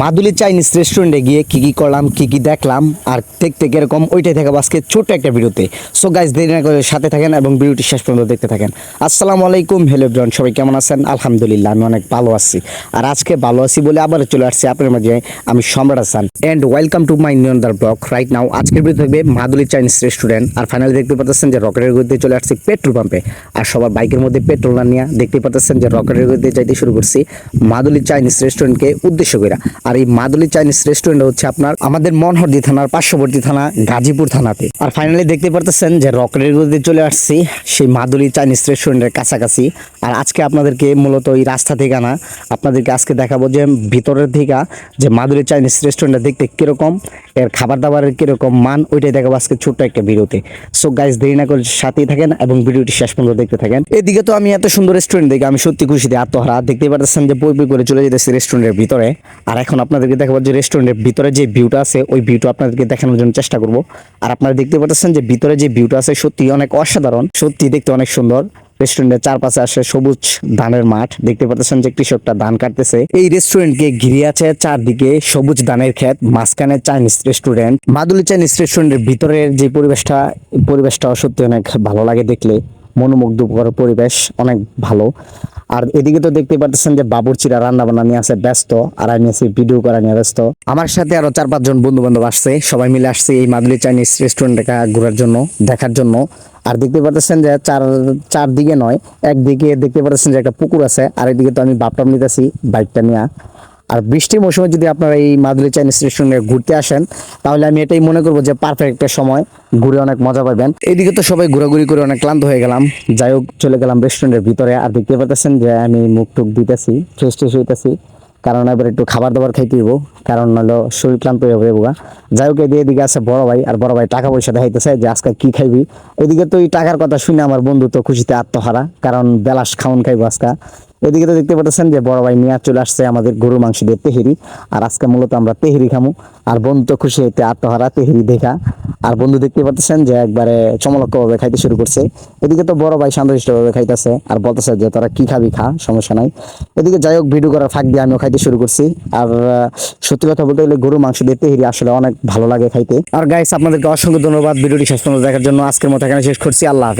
মাদুলি Chinese রেস্টুরেন্টে গিয়ে কি কি করলাম, কি কি দেখলাম, আর ঠিক দেখতে কীরকম, ওইটাই দেখাবো আজকে ছোট্ট একটা ভিডিওতে। সো গাইজ দেরি না করে সাথে থাকেন এবং ভিডিওটি শেষ পর্যন্ত দেখতে থাকেন। আসসালামু আলাইকুম হ্যালো এভরিওয়ান সবাই কেমন আছেন? আলহামদুলিল্লাহ, আমি অনেক ভালো আছি। আর আজকে ভালো আছি বলে আবার চলে আসছি আপনার মাঝে, আমি Samrat Hasan. And welcome to my নিয়ন্দার blog right now আজকের ভিডিও থাকবে মাদুলি চাইনিজ রেস্টুরেন্ট আর ফাইনালি দেখতে পাচ্ছেন যে রকেটের গতিতে চলে আসছি পেট্রোল পাম্পে আর সবার বাইকের মধ্যে পেট্রোল না নিয়ে দেখতে পাচ্ছেন যে রকেটের গতিতে যাইতে শুরু করছি মাদুলি চাইনিজ রেস্টুরেন্টকে উদ্দেশ্য করে আর এই মাদুলি চাইনিজ রেস্টুরেন্ট হচ্ছে আপনার আমাদের মনহরদি থানার পার্শ্ববর্তী থানা, গাজীপুর থানাতে। আর ফাইনালি দেখতে পারতেছেন যে রকেটের গতিতে চলে আসছি সেই মাদুলি চাইনিজ রেস্টুরেন্টের কাছাকাছি। আর আজকে আপনাদেরকে মূলত এই রাস্তা থেকে না আপনাদেরকে আজকে দেখাবো যে ভিতরের থেকে যে মাদুলি চাইনিজ রেস্টুরেন্টটা দেখতে কীরকম, এর খাবার দাবারের কীরকম মান, ওইটাই দেখাবো আজকে ছোট্ট একটা ভিডিওতে। সো গাইজ দেরি না করে সাথেই থাকেন এবং ভিডিওটি শেষ পর্যন্ত দেখতে থাকেন। এদিকে তো আমি এত সুন্দর রেস্টুরেন্ট দেখে আমি সত্যি খুশিতে আত্মহারা। দেখতে পারতেছেন যে বই বই করে চলে যেতেছি রেস্টুরেন্টের ভিতরে। আর এখন আপনাদেরকে দেখাবো যে রেস্টুরেন্টের ভিতরে যে ভিউটা আছে, ওই ভিউটা আপনাদেরকে দেখানোর জন্য চেষ্টা করব। আর আপনারা দেখতে পাচ্ছেন যে ভিতরে যে ভিউটা আছে সত্যি অনেক অসাধারণ সত্যি দেখতে অনেক সুন্দর। রেস্টুরেন্টের চারপাশে আসে সবুজ ধানের মাঠ, দেখতে পাচ্ছেন যে কৃষকটা ধান কাটতেছে। এই রেস্টুরেন্টকে ঘিরে আছে চারদিকে সবুজ ধানের ক্ষেত, মাঝখানে চাইনিজ রেস্টুরেন্ট মাদুলি চাইনিজ রেস্টুরেন্টের ভিতরের যে পরিবেশটা পরিবেশটা সত্যি অনেক ভালো লাগে দেখলে। মনোমুগ্ধকর পরিবেশ, অনেক ভালো। আর এদিকে তো দেখতে পাচ্ছেন যে বাবুরচিরা রান্না বান্না নিয়ে আছে, ব্যস্ত, আর আমি আছি ভিডিও করা নিয়ে ব্যস্ত। আমার সাথে আরও চার পাঁচজন বন্ধু বান্ধব আসছে, সবাই মিলে আসছে এই মাদুলি চাইনিজ রেস্টুরেন্ট ঘোরার জন্য, দেখার জন্য। আর দেখতে পাচ্ছেন যে চার, চারদিকে নয়, একদিকে দেখতে পাচ্ছেন যে একটা পুকুর আছে, আর এদিকে তো আমি বাপটা নিতেছি, বাইকটা নিয়ে। আর বৃষ্টির মৌসুমে যদি আপনারা এই মাদুলি চাইনিজ রেস্টুরেন্টে ঘুরতে আসেন, তাহলে আমি এটাই মনে করব যে পারফেক্ট একটা সময় ঘুরে অনেক মজা পাবেন। এদিকে তো সবাই ঘোরাঘুরি করে অনেক ক্লান্ত হয়ে গেলাম। যাই হোক, চলে গেলাম রেস্টুরেন্টের ভিতরে। আর দেখতে পাচ্ছেন যে আমি মুখ টুক দিতেছি ফ্রেশ ট্রেশ হইতেছি। কারণ এবার একটু খাবার দাবার খাইতে দিব কারণ নাহলে শরীর ক্লান্ত হয়ে বোগা যাই হোক, এদিকে এদিকে আছে বড় ভাই, আর বড় ভাই টাকা পয়সা দেখাইতেছে যে আজকে কি খাইবি। এদিকে তো এই টাকার কথা শুনে আমার বন্ধু তো খুশিতে আত্মহারা, কারণ বেলাস খাউন খাইবো আজকে। এদিকে তো দেখতে পাচ্ছেন যে বড় ভাই নিয়ে চলে আসছে আমাদের গরু মাংস দিয়ে তেহেরি। আর আজকে মূলত আমরা তেহেরি খামু। আর বন্ধু তো খুশি হইতে আত্মহারা, তেহেরি দেখা। আর বন্ধু দেখতে পাচ্ছেন যে একবারে চমলক্কভাবে খাইতে শুরু করছে। এদিকে তো বড় ভাই শান্তশিষ্টভাবে খাইতেছে আর বলতেছে যে তোরা কি খাবি খা, সমস্যা নাই। এদিকে যাই হোক ভিডিও করার ফাঁক দিয়ে আমিও খাইতে শুরু করছি। আর সত্যি কথা বলতে গেলে গরু মাংস দিয়ে তেহেরি আসলে অনেক ভালো লাগে খাইতে। আর গাইস আপনাদেরকে অসংখ্য ধন্যবাদ ভিডিওটি শেষ পর্যন্ত দেখার জন্য। আজকের মতো এখানে শেষ করছি। আল্লাহ।